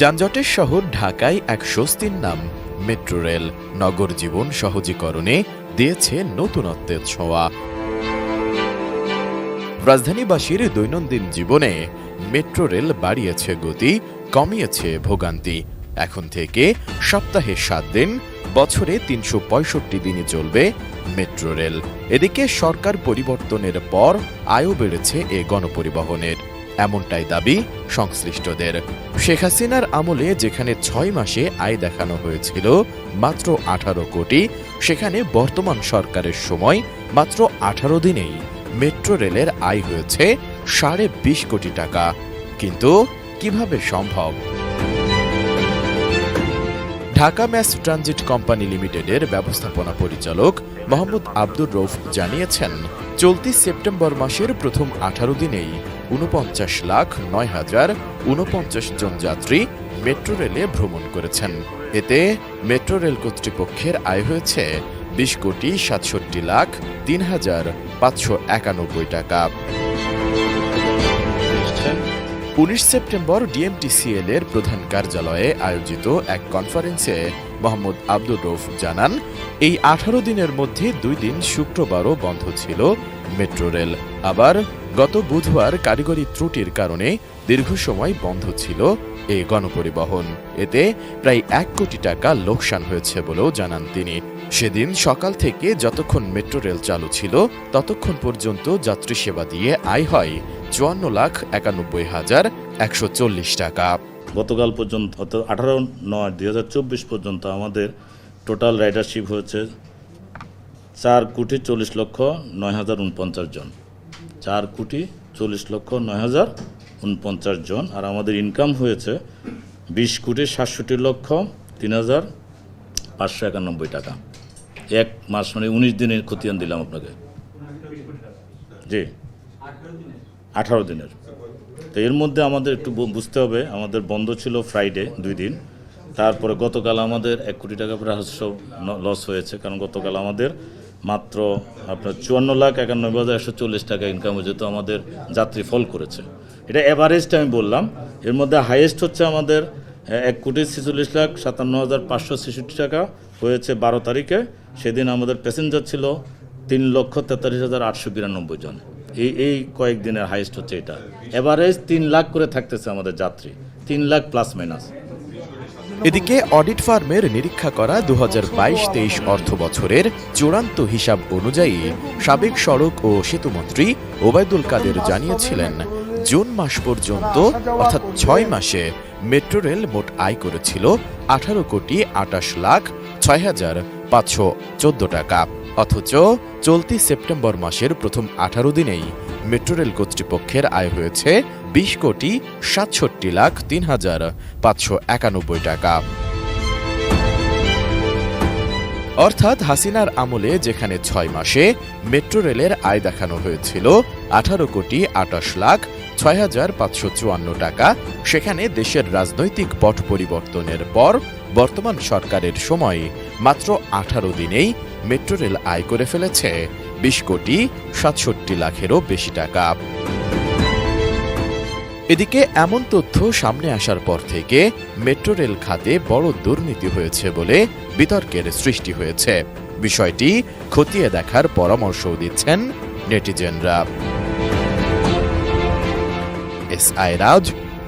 যানজটের শহর ঢাকায় এক স্বস্তির নাম। মেট্রো রেল নগর জীবন সহজীকরণে দিয়েছে নতুনত্বের ছোঁয়া। রাজধানীবাসীর দৈনন্দিন জীবনে মেট্রো রেল বাড়িয়েছে গতি, কমিয়েছে ভোগান্তি। এখন থেকে সপ্তাহে সাত দিন, বছরে তিনশো পঁয়ষট্টি দিনই চলবে মেট্রো রেল। এদিকে সরকার পরিবর্তনের পর আয়ও বেড়েছে এ গণপরিবহনের। এমনটাই দাবি সংশ্লিষ্টদের। শেখ হাসিনার আমলে যেখানে ছয় মাসে আয় দেখানো হয়েছিল, মাত্র আঠারো কোটি, সেখানে বর্তমান সরকারের সময় মাত্র আঠারো দিনেই মেট্রো রেলের আয় হয়েছে সাড়ে বিশ কোটি টাকা। কিন্তু কীভাবে সম্ভব? ঢাকা ম্যাস ট্রানজিট কোম্পানি লিমিটেডের ব্যবস্থাপনা পরিচালক মোহাম্মদ আব্দুর রৌফ জানিয়েছেন, চলতি সেপ্টেম্বর মাসের প্রথম আঠারো দিনেই উনপঞ্চাশ লাখ নয় হাজার উনপঞ্চাশ জন যাত্রী মেট্রো রেলে ভ্রমণ করেছেন। এতে মেট্রো রেল কর্তৃপক্ষের আয় হয়েছে বিশ কোটি সাতষট্টি লাখ তিন হাজার পাঁচশো একানব্বই টাকা। উনিশ সেপ্টেম্বর ডিএমটিসিএল এর প্রধান কার্যালয়ে আয়োজিত এক কনফারেন্সে মোহাম্মদ আব্দুর রৌফ জানান, এই আঠারো দিনের মধ্যে দুই দিন শুক্রবারও বন্ধ ছিল মেট্রো রেল। আবার গত বুধবার কারিগরি ত্রুটির কারণে দীর্ঘ সময় বন্ধ ছিল এই গণপরিবহন। এতে প্রায় এক কোটি টাকা লোকসান হয়েছে বলেও জানান তিনি। সেদিন সকাল থেকে যতক্ষণ মেট্রো রেল চালু ছিল, ততক্ষণ পর্যন্ত যাত্রী সেবা দিয়ে আয় হয় চুয়ান্ন লাখ একানব্বই হাজার একশো চল্লিশ টাকা। গতকাল পর্যন্ত আঠারো নয় দুই হাজার চব্বিশ পর্যন্ত আমাদের টোটাল রাইডারশিপ হয়েছে চার কোটি চল্লিশ লক্ষ নয় হাজার উনপঞ্চাশ জন। চার কোটি চল্লিশ লক্ষ নয় হাজার উনপঞ্চাশ জন। আর আমাদের ইনকাম হয়েছে বিশ কোটি সাতষট্টি লক্ষ তিন হাজার পাঁচশো একানব্বই টাকা। এক মাস মানে উনিশ দিনের খতিয়ান দিলাম আপনাকে। জি। আঠারো দিনের। তো এর মধ্যে আমাদের একটু বুঝতে হবে, আমাদের বন্ধ ছিল ফ্রাইডে দুই দিন। তারপরে গতকাল আমাদের এক কোটি টাকা রাজস্ব লস হয়েছে, কারণ গতকাল আমাদের মাত্র আপনার চুয়ান্ন লাখ একানব্বই হাজার একশো চল্লিশ টাকা ইনকাম হয়েছে, তো আমাদের যাত্রী ফল করেছে। এটা অ্যাভারেজটা আমি বললাম, এর মধ্যে হাইয়েস্ট হচ্ছে আমাদের এক কোটি ছেচল্লিশ লাখ সাতান্ন হাজার পাঁচশো ছেষট্টি টাকা হয়েছে বারো তারিখে সেদিন আমাদের প্যাসেঞ্জার ছিল তিন লক্ষ তেতাল্লিশ হাজার আটশো বিরানব্বই জন। এই এই কয়েকদিনের হাইয়েস্ট হচ্ছে এটা। এভারেজ তিন লাখ করে থাকতেছে আমাদের যাত্রী। তিন লাখ প্লাস মাইনাস এদিকে অডিট ফার্মের নিরীক্ষা করা দু হাজার বাইশ তেইশ অর্থ বছরের চূড়ান্ত হিসাব অনুযায়ী সাবেক সড়ক ও সেতুমন্ত্রী ওবায়দুল কাদের জানিয়েছিলেন, জুন মাস পর্যন্ত, অর্থাৎ ছয় মাসে মেট্রো রেল মোট আয় করেছিল আঠারো কোটি আটাশ লাখ ছয় হাজার পাঁচশো চোদ্দ টাকা। অথচ চলতি সেপ্টেম্বর মাসের প্রথম আঠারো দিনেই মেট্রো রেল কর্তৃপক্ষের আয় হয়েছে বিশ কোটি সাতষট্টি লাখ তিন হাজার পাঁচশো একানব্বই টাকা। অর্থাৎ হাসিনার আমলে যেখানে ছয় মাসে মেট্রো রেলের আয় দেখানো হয়েছিল আঠারো কোটি আটাশ লাখ ছয় হাজার পাঁচশো চুয়ান্ন টাকা, সেখানে দেশের রাজনৈতিক পট পরিবর্তনের পর বর্তমান সরকারের সময় মাত্র আঠারো দিনেই মেট্রো রেল আয় করে ফেলেছে। বিশ কোটি সাতষট্টি লাখেরও বেশি টাকা। এদিকে এমন তথ্য সামনে আসার পর থেকে মেট্রো রেল খাতে বড় দুর্নীতি হয়েছে বলে বিতর্কের সৃষ্টি হয়েছে। বিষয়টি খতিয়ে দেখার পরামর্শও দিচ্ছেন নেটিজেনরা। S I Raj,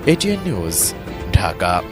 ATN News, Dhaka.